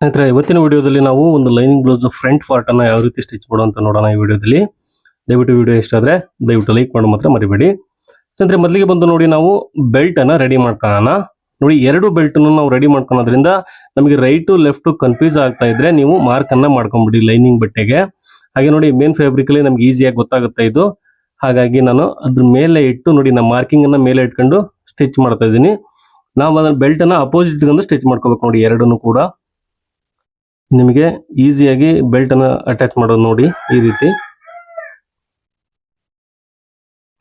ಸ್ನೇಹಿತರೆ, ಇವತ್ತಿನ ವಿಡಿಯೋದಲ್ಲಿ ನಾವು ಒಂದು ಲೈನಿಂಗ್ ಬ್ಲೌಸ್ ಫ್ರಂಟ್ ಪಾರ್ಟ್ ಅನ್ನ ಯಾವ ರೀತಿ ಸ್ಟಿಚ್ ಮಾಡೋ ಅಂತ ನೋಡೋಣ ಈ ವಿಡಿಯೋದಲ್ಲಿ. ದಯವಿಟ್ಟು ವಿಡಿಯೋ ಇಷ್ಟ ಆದ್ರೆ ದಯವಿಟ್ಟು ಲೈಕ್ ಮಾಡೋ ಮಾತ್ರ ಮರಿಬೇಡಿ. ಸ್ನೇಹಿತರೆ, ಮೊದಲಿಗೆ ಬಂದು ನೋಡಿ ನಾವು ಬೆಲ್ಟ್ ಅನ್ನ ರೆಡಿ ಮಾಡ್ಕೊಳ್ಳೋಣ. ನೋಡಿ, ಎರಡು ಬೆಲ್ಟ್ ನಾವು ರೆಡಿ ಮಾಡ್ಕೊಳೋದ್ರಿಂದ ನಮಗೆ ರೈಟ್ ಲೆಫ್ಟ್ ಕನ್ಫ್ಯೂಸ್ ಆಗ್ತಾ ಇದ್ರೆ ನೀವು ಮಾರ್ಕ್ ಅನ್ನ ಮಾಡ್ಕೊಂಡ್ಬಿಡಿ ಲೈನಿಂಗ್ ಬಟ್ಟೆಗೆ. ಹಾಗೆ ನೋಡಿ ಮೇನ್ ಫ್ಯಾಬ್ರಿಕ್ ಅಲ್ಲಿ ನಮ್ಗೆ ಈಸಿಯಾಗಿ ಗೊತ್ತಾಗುತ್ತೆ ಇದು. ಹಾಗಾಗಿ ನಾನು ಅದ್ರ ಮೇಲೆ ಇಟ್ಟು ನೋಡಿ ನಮ್ಮ ಮಾರ್ಕಿಂಗ್ ಅನ್ನ ಮೇಲೆ ಇಟ್ಕೊಂಡು ಸ್ಟಿಚ್ ಮಾಡ್ತಾ ಇದ್ದೀನಿ. ನಾವು ಅದನ್ನ ಬೆಲ್ಟ್ ಅನ್ನ ಅಪೋಸಿಟ್ ಸ್ಟಿಚ್ ಮಾಡ್ಕೋಬೇಕು ನೋಡಿ, ಎರಡನ್ನು ಕೂಡ. ನಿಮಗೆ ಈಸಿಯಾಗಿ ಬೆಲ್ಟನ್ನು ಅಟ್ಯಾಚ್ ಮಾಡೋದು ನೋಡಿ ಈ ರೀತಿ.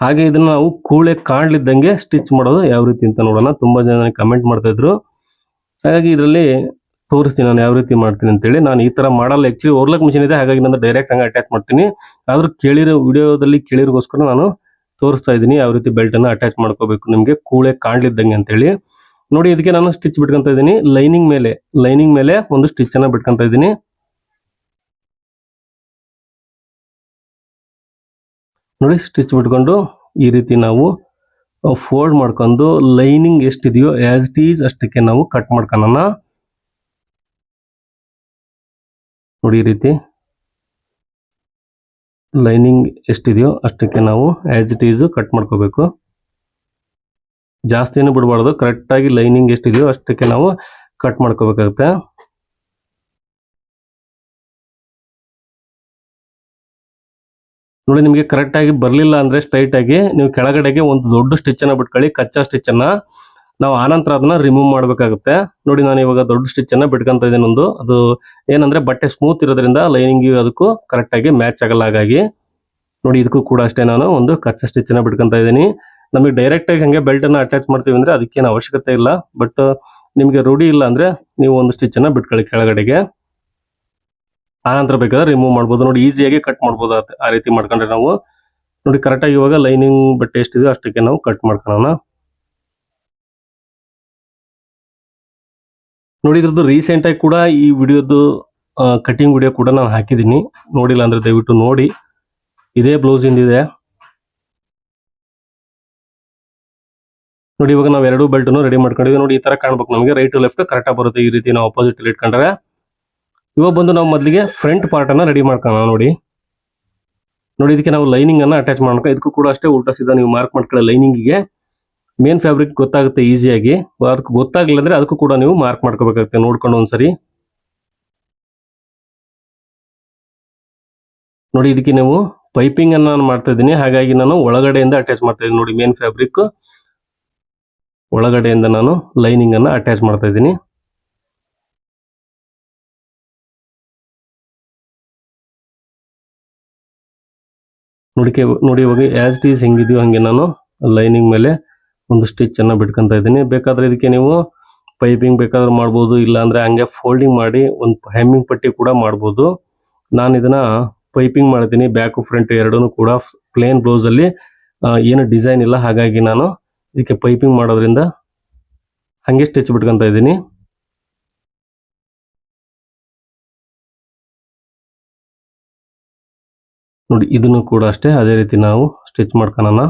ಹಾಗೆ ಇದನ್ನ ನಾವು ಕೂಳೆ ಕಾಣ್ಲಿದ್ದಂಗೆ ಸ್ಟಿಚ್ ಮಾಡೋದು ಯಾವ ರೀತಿ ಅಂತ ನೋಡೋಣ. ತುಂಬಾ ಜನ ಕಮೆಂಟ್ ಮಾಡ್ತಾ ಇದ್ರು. ಹಾಗಾಗಿ ಇದರಲ್ಲಿ ತೋರಿಸ್ತೀನಿ ನಾನು ಯಾವ ರೀತಿ ಮಾಡ್ತೀನಿ ಅಂತೇಳಿ. ನಾನು ಈ ತರ ಮಾಡಲ್ಲ. ಆಕ್ಚುಲಿ ಓರ್ಲಕ್ ಮಿಷಿನ್ ಇದೆ. ಹಾಗಾಗಿ ನಾನು ಡೈರೆಕ್ಟ್ ಹಂಗೆ ಅಟ್ಯಾಚ್ ಮಾಡ್ತೀನಿ. ಆದ್ರೂ ಕೇಳಿರೋ ವಿಡಿಯೋದಲ್ಲಿ ಕೇಳಿರೋಗೋಸ್ಕರ ನಾನು ತೋರಿಸ್ತಾ ಇದ್ದೀನಿ ಯಾವ ರೀತಿ ಬೆಲ್ಟ್ ಅನ್ನ ಅಟ್ಯಾಚ್ ಮಾಡ್ಕೋಬೇಕು ನಿಮಗೆ ಕೂಳೆ ಕಾಣ್ಲಿದ್ದಂಗೆ ಅಂತೇಳಿ. ನೋಡಿ, ಇದಕ್ಕೆ ನಾನು ಸ್ಟಿಚ್ ಬಿಟ್ಕೊಂತ ಇದ್ದೀನಿ. ಲೈನಿಂಗ್ ಮೇಲೆ ಲೈನಿಂಗ್ ಮೇಲೆ ಒಂದು ಸ್ಟಿಚ್ ಅನ್ನ ಬಿಟ್ಕೊಂತ ಇದ್ದೀನಿ. ನೋಡಿ ಸ್ಟಿಚ್ ಬಿಟ್ಕೊಂಡು ಈ ರೀತಿ ನಾವು ಫೋಲ್ಡ್ ಮಾಡ್ಕೊಂಡು ಲೈನಿಂಗ್ ಎಷ್ಟಿದೆಯೋ ಆಸ್ ಇಟ್ ಈಸ್ ಅಷ್ಟಕ್ಕೆ ನಾವು ಕಟ್ ಮಾಡ್ಕೊಳ್ಳೋಣ ನೋಡಿ, ಈ ರೀತಿ. ಲೈನಿಂಗ್ ಎಷ್ಟಿದೆಯೋ ಅಷ್ಟಕ್ಕೆ ನಾವು ಆಸ್ ಇಟ್ ಈಸ್ ಕಟ್ ಮಾಡ್ಕೋಬೇಕು. ಜಾಸ್ತಿನೂ ಬಿಡಬಾರ್ದು. ಕರೆಕ್ಟ್ ಆಗಿ ಲೈನಿಂಗ್ ಎಷ್ಟಿದೆಯೋ ಅಷ್ಟಕ್ಕೆ ನಾವು ಕಟ್ ಮಾಡ್ಕೋಬೇಕಾಗುತ್ತೆ. ನೋಡಿ, ನಿಮಗೆ ಕರೆಕ್ಟ್ ಆಗಿ ಬರಲಿಲ್ಲ ಅಂದ್ರೆ ಸ್ಟ್ರೈಟ್ ಆಗಿ ನೀವು ಕೆಳಗಡೆಗೆ ಒಂದು ದೊಡ್ಡ ಸ್ಟಿಚ್ ಅನ್ನ ಬಿಟ್ಕೊಳ್ಳಿ. ಕಚ್ಚಾ ಸ್ಟಿಚ್ ಅನ್ನ ನಾವು ಆನಂತರ ಅದನ್ನ ರಿಮೂವ್ ಮಾಡಬೇಕಾಗುತ್ತೆ. ನೋಡಿ, ನಾನು ಇವಾಗ ದೊಡ್ಡ ಸ್ಟಿಚ್ ಅನ್ನ ಬಿಟ್ಕೊಂತ ಇದ್ದೀನಿ ಒಂದು. ಅದು ಏನಂದ್ರೆ ಬಟ್ಟೆ ಸ್ಮೂತ್ ಇರೋದ್ರಿಂದ ಲೈನಿಂಗ್ ಅದಕ್ಕೂ ಕರೆಕ್ಟ್ ಆಗಿ ಮ್ಯಾಚ್ ಆಗಲ್ಲ ಹಾಗಾಗಿ. ನೋಡಿ, ಇದಕ್ಕೂ ಕೂಡ ಅಷ್ಟೇ ನಾನು ಒಂದು ಕಚ್ಚಾ ಸ್ಟಿಚ್ ಅನ್ನ ಬಿಟ್ಕೊಂತ ಇದ್ದೀನಿ. ನಮಗೆ ಡೈರೆಕ್ಟ್ ಆಗಿ ಹಂಗೆ ಬೆಲ್ಟ್ ಅನ್ನ ಅಟ್ಯಾಚ್ ಮಾಡ್ತೀವಿ ಅಂದ್ರೆ ಅದಕ್ಕೇನು ಅವಶ್ಯಕತೆ ಇಲ್ಲ. ಬಟ್ ನಿಮಗೆ ರೂಢಿ ಇಲ್ಲ ಅಂದ್ರೆ ನೀವು ಒಂದು ಸ್ಟಿಚ್ ಅನ್ನ ಬಿಟ್ಕೊಳ್ಳಿ ಕೆಳಗಡೆಗೆ. ಆನಂತರ ಬೇಕಾದ್ರೆ ರಿಮೂವ್ ಮಾಡ್ಬೋದು. ನೋಡಿ ಈಸಿಯಾಗಿ ಕಟ್ ಮಾಡ್ಬೋದು. ಆ- ರೀತಿ ಮಾಡ್ಕೊಂಡ್ರೆ ನಾವು. ನೋಡಿ ಕರೆಕ್ಟಾಗಿ ಇವಾಗ ಲೈನಿಂಗ್ ಬಟ್ಟೆ ಎಷ್ಟಿದೆ ಅಷ್ಟಕ್ಕೆ ನಾವು ಕಟ್ ಮಾಡ್ಕೊಳ್ಳೋಣ. ನೋಡಿ, ಇದ್ರದ್ದು ರೀಸೆಂಟ್ ಆಗಿ ಕೂಡ ಈ ವಿಡಿಯೋದು ಕಟಿಂಗ್ ವಿಡಿಯೋ ಕೂಡ ನಾನು ಹಾಕಿದ್ದೀನಿ. ನೋಡಿಲ್ಲ ಅಂದ್ರೆ ದಯವಿಟ್ಟು ನೋಡಿ. ಇದೇ ಬ್ಲೌಸ್ ಇಂದಿದೆ ನೋಡಿ, ಇವಾಗ ನಾವು ಎರಡು ಬೆಲ್ಟ್ ರೆಡಿ ಮಾಡ್ಕೊಂಡಿದ್ವಿ ನೋಡಿ, ಈ ತರ ಕಾಣ್ಬೇಕು ನಮಗೆ. ರೈಟ್ ಲೆಫ್ಟ್ ಕರೆಕ್ಟಾಗಿ ಬರುತ್ತೆ ಈ ರೀತಿ ನಾವು ಅಪೋಸಿಟ್ ಅಲ್ಲಿ ಇಟ್ಕೊಂಡ್ರೆ. ಇವಾಗ ಬಂದು ನಾವು ಮೊದಲಿಗೆ ಫ್ರಂಟ್ ಪಾರ್ಟ್ ಅನ್ನ ರೆಡಿ ಮಾಡ್ಕೋಣ ನೋಡಿ. ನೋಡಿ, ಇದಕ್ಕೆ ನಾವು ಲೈನಿಂಗ್ ಅನ್ನ ಅಟ್ಯಾಚ್ ಮಾಡ್ಕೊ ಇದಕ್ಕೂ ಕೂಡ ಅಷ್ಟೇ ಉಲ್ಟಾ ಸೀದಾ ನೀವು ಮಾರ್ಕ್ ಮಾಡ್ಕೊಳ್ಳೋ ಲೈನಿಂಗಿಗೆ ಮೇನ್ ಫ್ಯಾಬ್ರಿಕ್ ಗೊತ್ತಾಗುತ್ತೆ ಈಸಿಯಾಗಿ ಅದಕ್ಕೆ ಗೊತ್ತಾಗ್ಲಿಲ್ಲ ಅಂದ್ರೆ ಅದಕ್ಕೂ ಕೂಡ ನೀವು ಮಾರ್ಕ್ ಮಾಡ್ಕೋಬೇಕಾಗುತ್ತೆ. ನೋಡ್ಕೊಂಡು ಒಂದ್ಸರಿ. ನೋಡಿ, ಇದಕ್ಕೆ ನೀವು ಪೈಪಿಂಗ್ ಅನ್ನ ನಾನು ಮಾಡ್ತಾ ಇದ್ದೀನಿ. ಹಾಗಾಗಿ ನಾನು ಒಳಗಡೆಯಿಂದ ಅಟ್ಯಾಚ್ ಮಾಡ್ತಾ ಇದ್ದೀನಿ. ನೋಡಿ ಮೇನ್ ಫ್ಯಾಬ್ರಿಕ್ ಒಳಗಡೆಯಿಂದ ನಾನು ಲೈನಿಂಗ್ ಅನ್ನು ಅಟ್ಯಾಚ್ ಮಾಡ್ತಾ ಇದ್ದೀನಿ. ನೋಡಿಕೆ, ನೋಡಿ ಇವಾಗ ಇಟ್ ಈಸ್ ಹೆಂಗಿದೆಯೋ ಹಂಗೆ ನಾನು ಲೈನಿಂಗ್ ಮೇಲೆ ಒಂದು ಸ್ಟಿಚ್ ಅನ್ನ ಬಿಟ್ಕೊಂತ ಇದ್ದೀನಿ. ಬೇಕಾದ್ರೆ ಇದಕ್ಕೆ ನೀವು ಪೈಪಿಂಗ್ ಬೇಕಾದ್ರೆ ಮಾಡ್ಬೋದು ಇಲ್ಲ ಅಂದ್ರೆ ಹಂಗೆ ಫೋಲ್ಡಿಂಗ್ ಮಾಡಿ ಒಂದು ಹೆಮ್ಮಿಂಗ್ ಪಟ್ಟಿ ಕೂಡ ಮಾಡ್ಬೋದು. ನಾನು ಇದನ್ನ ಪೈಪಿಂಗ್ ಮಾಡ್ತೀನಿ, ಬ್ಯಾಕ್, ಫ್ರಂಟ್ ಎರಡೂ ಕೂಡ ಪ್ಲೇನ್ ಬ್ಲೌಸ್ ಅಲ್ಲಿ ಏನು ಡಿಸೈನ್ ಇಲ್ಲ, ಹಾಗಾಗಿ ನಾನು ಇದಕ್ಕೆ ಪೈಪಿಂಗ್ ಮಾಡೋದ್ರಿಂದ ಹಂಗೆ ಸ್ಟಿಚ್ ಬಿಟ್ಕೊಂತ ಇದ್ದೀನಿ. ನೋಡಿ, ಇದನ್ನು ಕೂಡ ಅಷ್ಟೇ, ಅದೇ ರೀತಿ ನಾವು ಸ್ಟಿಚ್ ಮಾಡ್ಕೊಳ್ಳೋಣ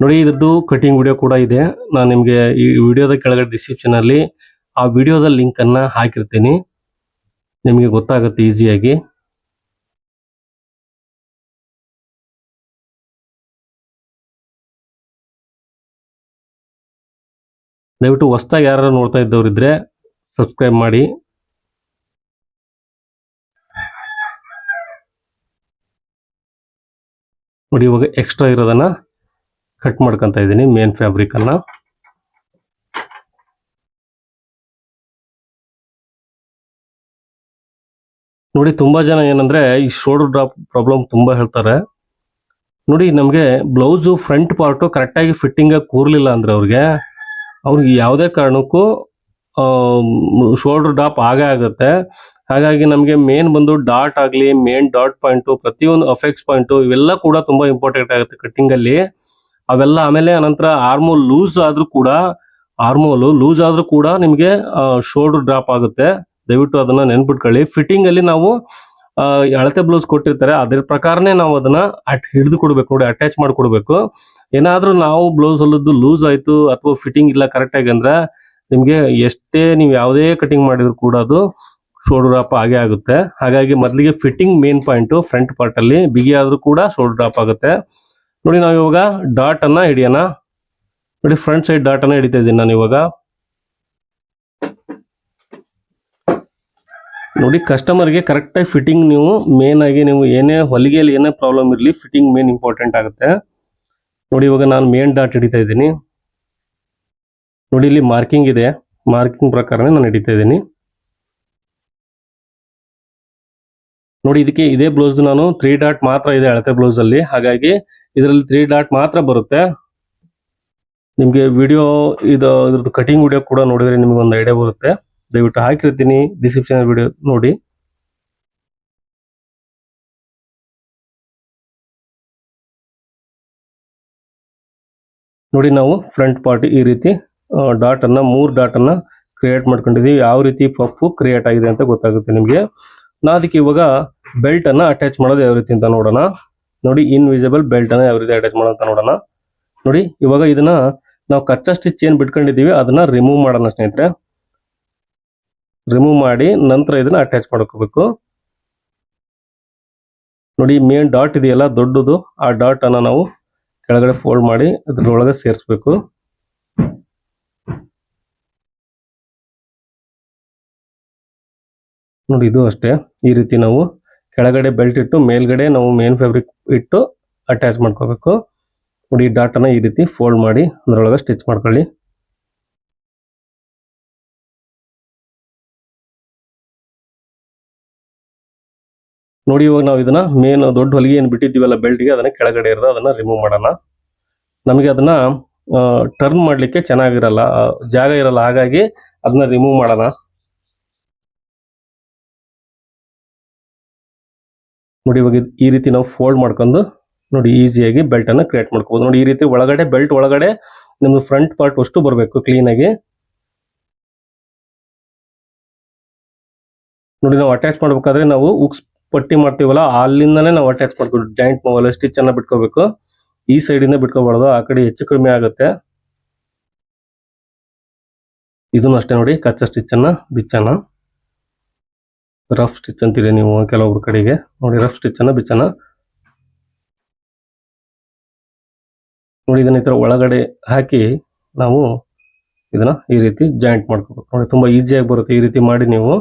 ನೋಡಿ, ಇದ್ರದ್ದು ಕಟಿಂಗ್ ವಿಡಿಯೋ ಕೂಡ ಇದೆ. ನಾನು ನಿಮಗೆ ಈ ವಿಡಿಯೋದ ಕೆಳಗಡೆ ಡಿಸ್ಕ್ರಿಪ್ಷನ್ ಅಲ್ಲಿ ಆ ವಿಡಿಯೋದ ಲಿಂಕ್ ಅನ್ನ ಹಾಕಿರ್ತೀನಿ. ನಿಮಗೆ ಗೊತ್ತಾಗುತ್ತೆ ಈಸಿಯಾಗಿ ದಯವಿಟ್ಟು ಹೊಸ್ದಾಗಿ ಯಾರು ನೋಡ್ತಾ ಇದ್ದವರಿದ್ರೆ ಸಬ್ಸ್ಕ್ರೈಬ್ ಮಾಡಿ. ನೋಡಿ, ಇವಾಗ ಎಕ್ಸ್ಟ್ರಾ ಇರೋದನ್ನ ಕಟ್ ಮಾಡ್ಕೊಂತ ಇದ್ದೀನಿ ಮೇನ್ ಫ್ಯಾಬ್ರಿಕ್ ಅನ್ನ. ನೋಡಿ, ತುಂಬಾ ಜನ ಏನಂದ್ರೆ ಈ ಶೋಲ್ಡರ್ ಡ್ರಾಪ್ ಪ್ರಾಬ್ಲಮ್ ತುಂಬಾ ಹೇಳ್ತಾರೆ. ನೋಡಿ, ನಮಗೆ ಬ್ಲೌಸ್ ಫ್ರಂಟ್ ಪಾರ್ಟು ಕರೆಕ್ಟಾಗಿ ಫಿಟ್ಟಿಂಗ್ ಕೂರ್ಲಿಲ್ಲ ಅಂದ್ರೆ ಅವ್ರಿಗೆ ಅವ್ರಿಗೆ ಯಾವುದೇ ಕಾರಣಕ್ಕೂ ಶೋಲ್ಡರ್ ಡ್ರಾಪ್ ಆಗೇ ಆಗುತ್ತೆ. ಹಾಗಾಗಿ ನಮಗೆ ಮೇನ್ ಬಂದು ಡಾಟ್ ಆಗಲಿ ಮೇನ್ ಡಾಟ್ ಪಾಯಿಂಟು ಪ್ರತಿಯೊಂದು ಅಫೆಕ್ಸ್ ಪಾಯಿಂಟು ಇವೆಲ್ಲ ಕೂಡ ತುಂಬಾ ಇಂಪಾರ್ಟೆಂಟ್ ಆಗುತ್ತೆ ಕಟ್ಟಿಂಗಲ್ಲಿ ಅವೆಲ್ಲ ಆಮೇಲೆ ಅನಂತರ ಆರ್ಮೋಲ್ ಲೂಸ್ ಆದ್ರೂ ಕೂಡ ಆರ್ಮೋಲು ಲೂಸ್ ಆದ್ರೂ ಕೂಡ ನಿಮಗೆ ಶೋಲ್ಡರ್ ಡ್ರಾಪ್ ಆಗುತ್ತೆ. ದಯವಿಟ್ಟು ಅದನ್ನ ನೆನ್ಪಿಟ್ಕೊಳ್ಳಿ. ಫಿಟ್ಟಿಂಗ್ ಅಲ್ಲಿ ನಾವು ಅಳತೆ ಬ್ಲೌಸ್ ಕೊಟ್ಟಿರ್ತಾರೆ, ಅದ್ರ ಪ್ರಕಾರನೇ ನಾವು ಅದನ್ನ ಅಟ್, ಹಿಡಿದು ಕೊಡ್ಬೇಕು ನೋಡಿ ಅಟ್ಯಾಚ್ ಮಾಡ್ಕೊಡ್ಬೇಕು ಏನಾದ್ರೂ ನಾವು ಬ್ಲೌಸ್ ಹೊಲದ್ದು ಲೂಸ್ ಆಯ್ತು ಅಥವಾ ಫಿಟ್ಟಿಂಗ್ ಇಲ್ಲ ಕರೆಕ್ಟ್ ಆಗಿ ಅಂದ್ರೆ ನಿಮಗೆ ಎಷ್ಟೇ ನೀವು ಯಾವುದೇ ಕಟಿಂಗ್ ಮಾಡಿದ್ರು ಕೂಡ ಅದು ಶೋಲ್ಡರ್ ಡ್ರಾಪ್ ಆಗೇ ಆಗುತ್ತೆ. ಹಾಗಾಗಿ ಮೊದಲಿಗೆ fitting main point front part ಅಲ್ಲಿ, ಬಿಗಿ ಆದ್ರೂ ಕೂಡ ಶೋಲ್ಡರ್ ಡ್ರಾಪ್ ಆಗುತ್ತೆ. ನೋಡಿ ನಾವು ಇವಾಗ ಡಾಟ್ ಅನ್ನ ಹಿಡಿಯೋಣ. ನೋಡಿ ಫ್ರಂಟ್ ಸೈಡ್ ಡಾಟ್ ಅನ್ನ ಹಿಡಿತಾ ಇದ್ದೀನಿ ನಾನು ಇವಾಗ ನೋಡಿ ಕಸ್ಟಮರ್ಗೆ ಕರೆಕ್ಟಾಗಿ ಫಿಟ್ಟಿಂಗ್ ನೀವು ಮೇನ್ ಆಗಿ ನೀವು ಏನೇ ಹೊಲಿಗೆಯಲ್ಲಿ ಏನೇ ಪ್ರಾಬ್ಲಮ್ ಇರಲಿ ಫಿಟ್ಟಿಂಗ್ ಮೇನ್ ಇಂಪಾರ್ಟೆಂಟ್ ಆಗುತ್ತೆ. ನೋಡಿ, ಇವಾಗ ನಾನು ಮೇನ್ ಡಾಟ್ ಹಿಡಿತಾ ಇದ್ದೀನಿ. ನೋಡಿ, ಇಲ್ಲಿ ಮಾರ್ಕಿಂಗ್ ಇದೆ. ಮಾರ್ಕಿಂಗ್ ಪ್ರಕಾರನೇ ನಾನು ಹಿಡಿತಾ ಇದ್ದೀನಿ. ನೋಡಿ, ಇದಕ್ಕೆ ಇದೇ ಬ್ಲೌಸ್ ನಾನು ತ್ರೀ ಡಾಟ್ ಮಾತ್ರ ಇದೆ ಅಳತೆ ಬ್ಲೌಸ್ ಅಲ್ಲಿ. ಹಾಗಾಗಿ, ಇದರಲ್ಲಿ ತ್ರೀ ಡಾಟ್ ಮಾತ್ರ ಬರುತ್ತೆ. ನಿಮಗೆ ವಿಡಿಯೋ ಇದು, ಇದ್ರದ್ದು ಕಟಿಂಗ್ ವಿಡಿಯೋ ಕೂಡ ನೋಡಿದ್ರೆ ನಿಮ್ಗೆ ಒಂದು ಐಡಿಯಾ ಬರುತ್ತೆ. ದಯವಿಟ್ಟು ಹಾಕಿರ್ತೀನಿ ಡಿಸ್ಕ್ರಿಪ್ಷನ್ ವಿಡಿಯೋ ನೋಡಿ. ನೋಡಿ ನಾವು ಫ್ರಂಟ್ ಪಾರ್ಟ್ ಈ ರೀತಿ ಡಾಟ್ ಅನ್ನ ಮೂರ್ ಡಾಟ್ ಅನ್ನ ಕ್ರಿಯೇಟ್ ಮಾಡ್ಕೊಂಡಿದ್ದೀವಿ. ಯಾವ ರೀತಿ ಪಪ್ಪು ಕ್ರಿಯೇಟ್ ಆಗಿದೆ ಅಂತ ಗೊತ್ತಾಗುತ್ತೆ ನಿಮಗೆ. ನಾ ಅದಕ್ಕೆ ಇವಾಗ ಬೆಲ್ಟ್ ಅನ್ನ ಅಟ್ಯಾಚ್ ಮಾಡೋದು ಯಾವ ರೀತಿ ಅಂತ ನೋಡೋಣ. ನೋಡಿ ಇನ್ವಿಸಿಬಲ್ ಬೆಲ್ಟ್ ಅನ್ನ ಯಾವ ರೀತಿ ಅಟ್ಯಾಚ್ ಮಾಡೋಣ ಅಂತ ನೋಡೋಣ. ನೋಡಿ, ಇವಾಗ ಇದನ್ನ ನಾವು ಕಚ್ಚಾ ಸ್ಟಿಚ್ ಏನ್ ಬಿಟ್ಕೊಂಡಿದೀವಿ ಅದನ್ನ ರಿಮೂವ್ ಮಾಡೋಣ ಸ್ನೇಹಿತರೆ. ರಿಮೂವ್ ಮಾಡಿ ನಂತರ ಇದನ್ನ ಅಟ್ಯಾಚ್ ಮಾಡ್ಕೋಬೇಕು. ನೋಡಿ ಮೇನ್ ಡಾಟ್ ಇದೆಯಲ್ಲ, ದೊಡ್ಡದು. ಆ ಡಾಟ್ ಅನ್ನ ನಾವು ಕೆಳಗಡೆ ಫೋಲ್ಡ್ ಮಾಡಿ ಅದ್ರೊಳಗೆ ಸೇರಿಸ್ಬೇಕು. ನೋಡಿ, ಇದು ಅಷ್ಟೇ. ಈ ರೀತಿ ನಾವು ಕೆಳಗಡೆ ಬೆಲ್ಟ್ ಇಟ್ಟು, ಮೇಲ್ಗಡೆ ನಾವು ಮೇನ್ ಫ್ಯಾಬ್ರಿಕ್ ಇಟ್ಟು ಅಟ್ಯಾಚ್ ಮಾಡ್ಕೋಬೇಕು. ನೋಡಿ, ಈ ಡಾಟ್ ಅನ್ನ ಈ ರೀತಿ ಫೋಲ್ಡ್ ಮಾಡಿ, ಅದರೊಳಗೆ ಸ್ಟಿಚ್ ಮಾಡ್ಕೊಳ್ಳಿ. ನೋಡಿ, ಇವಾಗ ನಾವು ಇದನ್ನ ಮೇನ್ ದೊಡ್ಡ ಹೊಲಿಗೆ ಏನು ಬಿಟ್ಟಿದ್ದೀವಲ್ಲ ಬೆಲ್ಟ್ಗೆ ಅದನ್ನ ಕೆಳಗಡೆ ಇರೋದು ಅದನ್ನ ರಿಮೂವ್ ಮಾಡೋಣ. ನಮಗೆ ಅದನ್ನ ಟರ್ನ್ ಮಾಡ್ಲಿಕ್ಕೆ ಚೆನ್ನಾಗಿರಲ್ಲ ಜಾಗ ಇರಲ್ಲ, ಹಾಗಾಗಿ ಅದನ್ನ ರಿಮೂವ್ ಮಾಡೋಣ. ನೋಡಿ, ಇವಾಗ ಈ ರೀತಿ ನಾವು ಫೋಲ್ಡ್ ಮಾಡ್ಕೊಂಡು, ನೋಡಿ ಈಸಿಯಾಗಿ ಬೆಲ್ಟ್ ಅನ್ನ ಕ್ರಿಯೇಟ್ ಮಾಡ್ಕೋಬಹುದು ನೋಡಿ, ಈ ರೀತಿ ಒಳಗಡೆ ಬೆಲ್ಟ್ ಒಳಗಡೆ ನಿಮ್ದು ಫ್ರಂಟ್ ಪಾರ್ಟ್ ಅಷ್ಟು ಬರಬೇಕು ಕ್ಲೀನ್ ಆಗಿ. ನೋಡಿ, ನಾವು ಅಟ್ಯಾಚ್ ಮಾಡ್ಬೇಕಾದ್ರೆ ನಾವು ಉಕ್ಸ್ ಪಟ್ಟಿ ಮಾಡ್ತೀವಲ್ಲ ಅಲ್ಲಿಂದನೇ ನಾವು ಅಟ್ಯಾಚ್ ಮಾಡ್ಕೊಂಡು ಜಾಯಿಂಟ್ ಮೊಬೈಲ್ ಸ್ಟಿಚ್ ಅನ್ನ ಬಿಟ್ಕೋಬೇಕು. ಈ ಸೈಡಿಂದ ಬಿಟ್ಕೋಬಾರ್ದು ಆ ಕಡೆ ಹೆಚ್ಚು ಕಡಿಮೆ ಆಗುತ್ತೆ. ಇದನ್ನು ಅಷ್ಟೇ ನೋಡಿ, ಕಚ್ಚಾ ಸ್ಟಿಚ್ ಅನ್ನ ಬಿಚ್ಚನ ರಫ್ ಸ್ಟಿಚ್ ಅಂತೀರಿ ನೀವು ಕೆಲವೊಬ್ರ ಕಡೆಗೆ. ನೋಡಿ ರಫ್ ಸ್ಟಿಚ್ ಅನ್ನ ಬಿಚ್ಚನ ನೋಡಿ, ಇದನ್ನ ಈ ತರ ಒಳಗಡೆ ಹಾಕಿ ನಾವು ಇದನ್ನ ಈ ರೀತಿ ಜಾಯಿಂಟ್ ಮಾಡ್ಕೋಬೇಕು. ನೋಡಿ, ತುಂಬಾ ಈಸಿಯಾಗಿ ಬರುತ್ತೆ. ಈ ರೀತಿ ಮಾಡಿ ನೀವು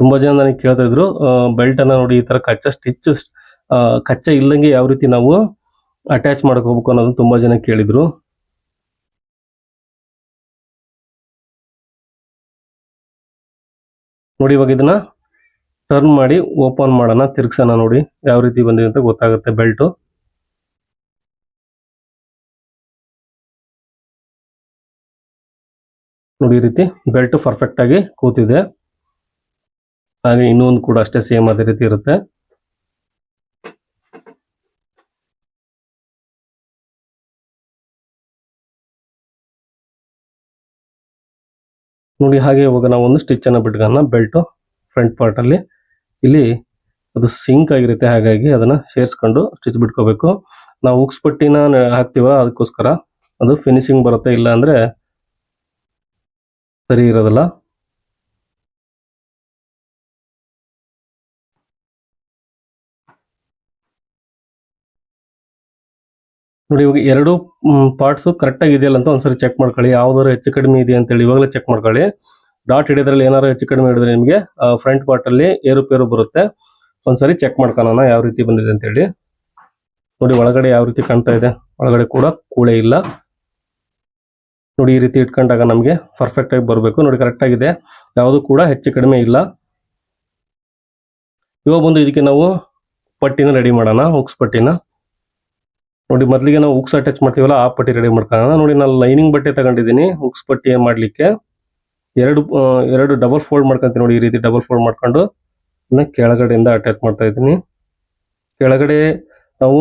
ತುಂಬಾ ಜನ ನನಗೆ ಕೇಳ್ತಾ ಇದ್ರು ಬೆಲ್ಟ್ ಅನ್ನ ನೋಡಿ ಈ ತರ ಕಚ್ಚಾ ಸ್ಟಿಚ್ ಕಚ್ಚಾ ಇಲ್ಲಂಗೆ ಯಾವ ರೀತಿ ನಾವು ಅಟ್ಯಾಚ್ ಮಾಡ್ಕೋಬೇಕು ಅನ್ನೋದು ತುಂಬಾ ಜನ ಕೇಳಿದ್ರು. ನೋಡಿ ಇವಾಗ ಇದನ್ನ ಟರ್ನ್ ಮಾಡಿ ಓಪನ್ ಮಾಡೋಣ, ತಿರ್ಗ್ಸೋಣ ನೋಡಿ ಯಾವ ರೀತಿ ಬಂದಿದೆ ಅಂತ ಗೊತ್ತಾಗುತ್ತೆ ಬೆಲ್ಟು ನೋಡಿ ಈ ರೀತಿ ಬೆಲ್ಟ್ ಪರ್ಫೆಕ್ಟ್ ಆಗಿ ಕೂತಿದೆ. ಹಾಗೆ ಇನ್ನೊಂದು ಕೂಡ ಅಷ್ಟೇ ಸೇಮ್ ಅದೇ ರೀತಿ ಇರುತ್ತೆ. ನೋಡಿ ಹಾಗೆ ಇವಾಗ ನಾವು ಒಂದು ಸ್ಟಿಚ್ ಅನ್ನ ಬಿಟ್ಕೋಣ ಬೆಲ್ಟ್ ಫ್ರಂಟ್ ಪಾರ್ಟ್ ಅಲ್ಲಿ ಇಲ್ಲಿ ಅದು ಸಿಂಕ್ ಆಗಿರುತ್ತೆ. ಹಾಗಾಗಿ ಅದನ್ನ ಸೇರಿಸ್ಕೊಂಡು ಸ್ಟಿಚ್ ಬಿಟ್ಕೋಬೇಕು. ನಾವು ಉಕ್ಸ್ ಪಟ್ಟಿನ ಹಾಕ್ತೀವ ಅದಕ್ಕೋಸ್ಕರ ಅದು ಫಿನಿಶಿಂಗ್ ಬರುತ್ತೆ. ಇಲ್ಲ ಅಂದ್ರೆ ಸರಿ ಇರೋದಿಲ್ಲ. ನೋಡಿ, ಇವಾಗ ಎರಡು ಪಾರ್ಟ್ಸ್ ಕರೆಕ್ಟ್ ಆಗಿ ಇದೆಯಲ್ಲ ಅಂತ ಒಂದ್ಸರಿ ಚೆಕ್ ಮಾಡ್ಕೊಳ್ಳಿ. ಯಾವ್ದಾದ್ರು ಹೆಚ್ಚು ಕಡಿಮೆ ಇದೆ ಅಂತೇಳಿ ಇವಾಗಲೇ ಚೆಕ್ ಮಾಡ್ಕೊಳ್ಳಿ. ಡಾಟ್ ಹಿಡಿಯೋದ್ರಲ್ಲಿ ಏನಾದ್ರು ಹೆಚ್ಚು ಕಡಿಮೆ ಹಿಡಿದ್ರೆ ನಿಮಗೆ ಫ್ರಂಟ್ ಪಾರ್ಟ್ ಅಲ್ಲಿ ಏರುಪೇರು ಬರುತ್ತೆ. ಒಂದ್ಸರಿ ಚೆಕ್ ಮಾಡ್ಕೊಳ್ಳೋಣ ಯಾವ ರೀತಿ ಬಂದಿದೆ ಅಂತೇಳಿ ನೋಡಿ, ಒಳಗಡೆ ಯಾವ ರೀತಿ ಕಾಣ್ತಾ ಇದೆ? ಒಳಗಡೆ ಕೂಡ ಕೂಳೆ ಇಲ್ಲ. ನೋಡಿ, ಈ ರೀತಿ ಇಟ್ಕೊಂಡಾಗ ನಮಗೆ ಪರ್ಫೆಕ್ಟ್ ಆಗಿ ಬರಬೇಕು. ನೋಡಿ ಕರೆಕ್ಟ್ ಆಗಿದೆ. ಯಾವುದು ಕೂಡ ಹೆಚ್ಚು ಕಡಿಮೆ ಇಲ್ಲ. ಇವಾಗ ಬಂದು ಇದಕ್ಕೆ ನಾವು ಪಟ್ಟಿನ ರೆಡಿ ಮಾಡೋಣ ಹುಕ್ಸ್ ಪಟ್ಟಿನ. ನೋಡಿ, ಮೊದಲಿಗೆ ನಾವು ಉಕ್ಸ್ ಅಟ್ಯಾಚ್ ಮಾಡ್ತೀವಲ್ಲ, ಆ ಪಟ್ಟಿ ರೆಡಿ ಮಾಡ್ಕೊಳ್ಳೋಣ. ನೋಡಿ, ನಾನು ಲೈನಿಂಗ್ ಬಟ್ಟೆ ತಗೊಂಡಿದ್ದೀನಿ. ಉಕ್ಸ್ ಪಟ್ಟಿ ಮಾಡ್ಲಿಕ್ಕೆ. ಎರಡು ಎರಡು ಡಬಲ್ ಫೋಲ್ಡ್ ಮಾಡ್ಕೊಂತೀನಿ ನೋಡಿ, ಈ ರೀತಿ ಡಬಲ್ ಫೋಲ್ಡ್ ಮಾಡ್ಕೊಂಡು. ಇದನ್ನ ಕೆಳಗಡೆಯಿಂದ ಅಟ್ಯಾಚ್ ಮಾಡ್ತಾ ಇದ್ದೀನಿ. ಕೆಳಗಡೆ ನಾವು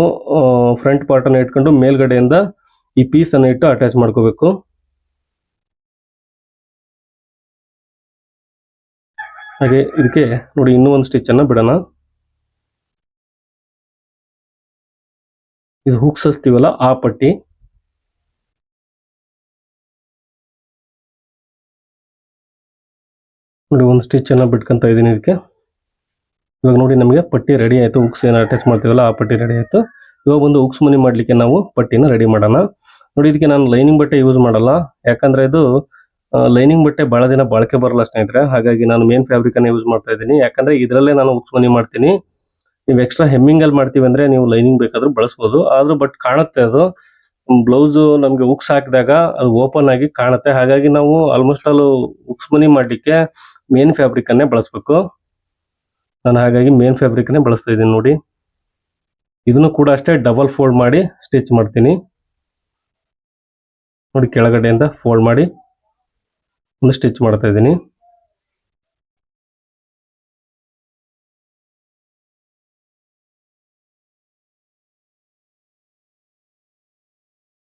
ಫ್ರಂಟ್ ಪಾರ್ಟನ್ನು ಇಟ್ಕೊಂಡು ಮೇಲ್ಗಡೆಯಿಂದ ಈ ಪೀಸನ್ನು ಇಟ್ಟು ಅಟ್ಯಾಚ್ ಮಾಡ್ಕೋಬೇಕು. ಹಾಗೆ, ಇದಕ್ಕೆ ನೋಡಿ, ಇನ್ನೂ ಒಂದು ಸ್ಟಿಚ್ ಅನ್ನ ಬಿಡೋಣ. ಇದು ಹುಕ್ಸ್ ಹಚ್ತೀವಲ್ಲ ಆ ಪಟ್ಟಿ. ನೋಡಿ ಒಂದು ಸ್ಟಿಚ್ ಅನ್ನ ಬಿಟ್ಕೊಂತ ಇದ್ದೀನಿ ಇದಕ್ಕೆ. ಇವಾಗ ನೋಡಿ ನಮಗೆ ಪಟ್ಟಿ ರೆಡಿ ಆಯ್ತು. ಹುಕ್ಸ್ ಏನ ಅಟ್ಯಾಚ್ ಮಾಡ್ತೀವಲ್ಲ, ಆ ಪಟ್ಟಿ ರೆಡಿ ಆಯ್ತು. ಇವಾಗ ಒಂದು ಹುಕ್ಸ್ ಮನಿ ಮಾಡ್ಲಿಕ್ಕೆ ನಾವು ಪಟ್ಟಿನ ರೆಡಿ ಮಾಡೋಣ. ನೋಡಿ ಇದಕ್ಕೆ ನಾನು ಲೈನಿಂಗ್ ಬಟ್ಟೆ ಯೂಸ್ ಮಾಡಲ್ಲ. ಯಾಕಂದ್ರೆ ಇದು ಲೈನಿಂಗ್ ಬಟ್ಟೆ ಬಹಳ ದಿನ ಬಾಳಿಕೆ ಬರಲ್ಲ ಸ್ನೇಹಿತರೆ. ಹಾಗಾಗಿ ನಾನು ಮೇನ್ ಫ್ಯಾಬ್ರಿಕ್ ಅನ್ನ ಯೂಸ್ ಮಾಡ್ತಾ ಇದ್ದೀನಿ. ಯಾಕಂದ್ರೆ ಇದರಲ್ಲೇ ನಾನು ಹುಕ್ಸ್ ಮನಿ ಮಾಡ್ತೀನಿ. ನೀವು ಎಕ್ಸ್ಟ್ರಾ ಹೆಮ್ಮಿಂಗ್ ಅಲ್ಲಿ ಮಾಡ್ತೀವಿ ಅಂದ್ರೆ ನೀವು ಲೈನಿಂಗ್ ಬೇಕಾದ್ರೂ ಬಳಸ್ಬೋದು. ಆದ್ರೂ ಬಟ್ ಕಾಣುತ್ತೆ ಅದು. ಬ್ಲೌಸ್ ನಮ್ಗೆ ಉಕ್ಸ್ ಹಾಕಿದಾಗ ಅದು ಓಪನ್ ಆಗಿ ಕಾಣುತ್ತೆ. ಹಾಗಾಗಿ ನಾವು ಆಲ್ಮೋಸ್ಟ್ ಆಲ್ ಉಕ್ಸ್ ಮನಿ ಮಾಡ್ಲಿಕ್ಕೆ ಮೇನ್ ಫ್ಯಾಬ್ರಿಕ್ ಅನ್ನೇ ಬಳಸಬೇಕು. ನಾನು ಹಾಗಾಗಿ ಮೇನ್ ಫ್ಯಾಬ್ರಿಕ್ ಅನ್ನೇ ಬಳಸ್ತಾ ಇದ್ದೀನಿ ನೋಡಿ. ಇದನ್ನು ಕೂಡ ಅಷ್ಟೇ ಡಬಲ್ ಫೋಲ್ಡ್ ಮಾಡಿ ಸ್ಟಿಚ್ ಮಾಡ್ತೀನಿ. ನೋಡಿ ಕೆಳಗಡೆಯಿಂದ ಫೋಲ್ಡ್ ಮಾಡಿ. ಒಂದು ಸ್ಟಿಚ್ ಮಾಡ್ತಾ ಇದ್ದೀನಿ.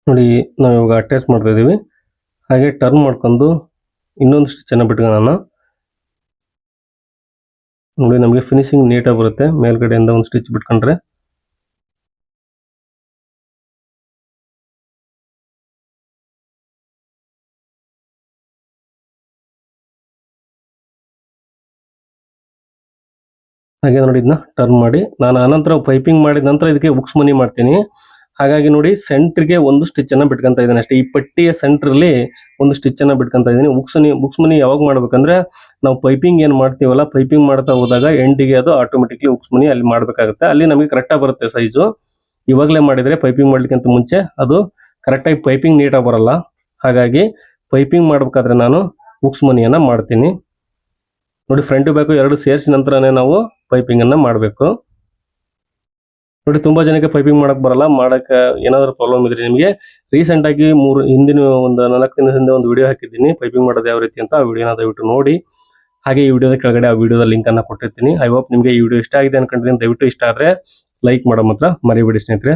ನೋಡಿ, ನಾವು ಇವಾಗ ಅಟ್ಯಾಚ್ ಮಾಡ್ತಾ ಇದ್ದೀವಿ. ಹಾಗೆ ಟರ್ನ್ ಮಾಡ್ಕೊಂಡು ಇನ್ನೊಂದು ಸ್ಟಿಚನ್ನು ಬಿಟ್ಕೊಳ್ಳೋಣ. ನೋಡಿ, ನಮಗೆ ಫಿನಿಶಿಂಗ್ ನೀಟಾಗಿ ಬರುತ್ತೆ. ಮೇಲ್ಗಡೆಯಿಂದ ಒಂದು ಸ್ಟಿಚ್ ಬಿಟ್ಕೊಂಡ್ರೆ. ಹಾಗೆ ನೋಡಿ ಇದನ್ನ ಟರ್ನ್ ಮಾಡಿ. ನಾನು ಆನಂತರ ಪೈಪಿಂಗ್ ಮಾಡಿದ ನಂತರ ಇದಕ್ಕೆ ಉಕ್ಸ್ ಮನಿ ಮಾಡ್ತೀನಿ. ಹಾಗಾಗಿ ನೋಡಿ ಸೆಂಟ್ರಿಗೆ ಒಂದು ಸ್ಟಿಚ್ ಅನ್ನ ಬಿಟ್ಕೊಂತ ಇದ್ದೀನಿ ಅಷ್ಟೇ. ಈ ಪಟ್ಟಿಯ ಸೆಂಟ್ರಲ್ಲಿ ಒಂದು ಸ್ಟಿಚ್ ಅನ್ನ ಬಿಟ್ಕೊಂತ ಇದ್ದೀನಿ. ಉಕ್ಸ್ ಬುಕ್ಸ್ ಮನಿ ಯಾವಾಗ ಮಾಡ್ಬೇಕಂದ್ರೆ ನಾವು ಪೈಪಿಂಗ್ ಏನ್ ಮಾಡ್ತೀವಲ್ಲ ಪೈಪಿಂಗ್ ಮಾಡ್ತಾ ಹೋದಾಗ ಎಂಡಿಗೆ ಅದು ಆಟೋಮೆಟಿಕ್ಲಿ ಉಕ್ಸ್ ಮನಿ ಅಲ್ಲಿ ಮಾಡಬೇಕಾಗುತ್ತೆ. ಅಲ್ಲಿ ನಮಗೆ ಕರೆಕ್ಟಾಗಿ ಬರುತ್ತೆ ಸೈಜು ಇವಾಗಲೇ ಮಾಡಿದ್ರೆ ಪೈಪಿಂಗ್ ಮಾಡ್ಲಿಕ್ಕಿಂತ ಮುಂಚೆ ಅದು ಕರೆಕ್ಟಾಗಿ ಪೈಪಿಂಗ್ ನೀಟಾಗಿ ಬರಲ್ಲ. ಹಾಗಾಗಿ ಪೈಪಿಂಗ್ ಮಾಡಬೇಕಾದ್ರೆ ನಾನು ಉಕ್ಸ್ ಮನಿಯನ್ನ ಮಾಡ್ತೀನಿ. ನೋಡಿ ಫ್ರಂಟ್ ಬ್ಯಾಕು ಎರಡು ಸೇರಿಸಿ ನಂತರನೇ ನಾವು ಪೈಪಿಂಗ್ ಅನ್ನ ಮಾಡಬೇಕು. ನೋಡಿ, ತುಂಬಾ ಜನಕ್ಕೆ ಪೈಪಿಂಗ್ ಮಾಡಕ್ ಬರಲ್ಲ. ಮಾಡಕ್ ಏನಾದ್ರು ಪ್ರಾಬ್ಲಮ್ ಇದ್ರೆ ನಿಮಗೆ ರೀಸೆಂಟ್ ಆಗಿ ಮೂರು ಹಿಂದಿನ ಒಂದು ನಾಲ್ಕು ದಿನದ ಹಿಂದೆ ಒಂದು ವಿಡಿಯೋ ಹಾಕಿದ್ದೀನಿ. ಪೈಪಿಂಗ್ ಮಾಡೋದು ಯಾವ ರೀತಿ ಅಂತ ಆ ವಿಡಿಯೋನ ದಯವಿಟ್ಟು ನೋಡಿ. ಹಾಗೆ ಈ ವಿಡಿಯೋದ ಕೆಳಗಡೆ ಆ ವಿಡಿಯೋದ ಲಿಂಕ್ ಅನ್ನ ಕೊಟ್ಟಿರ್ತೀನಿ. ಐ ಹೋಪ್ ನಿಮಗೆ ಈ ವಿಡಿಯೋ ಇಷ್ಟ ಆಗಿದೆ ಅನ್ಕೊಂಡಿದ್ದೀನಿ. ದಯವಿಟ್ಟು ಇಷ್ಟ ಆದ್ರೆ ಲೈಕ್ ಮಾಡೋ ಮಾತ್ರ ಮರಿಬೇಡಿ ಸ್ನೇಹಿತರೆ.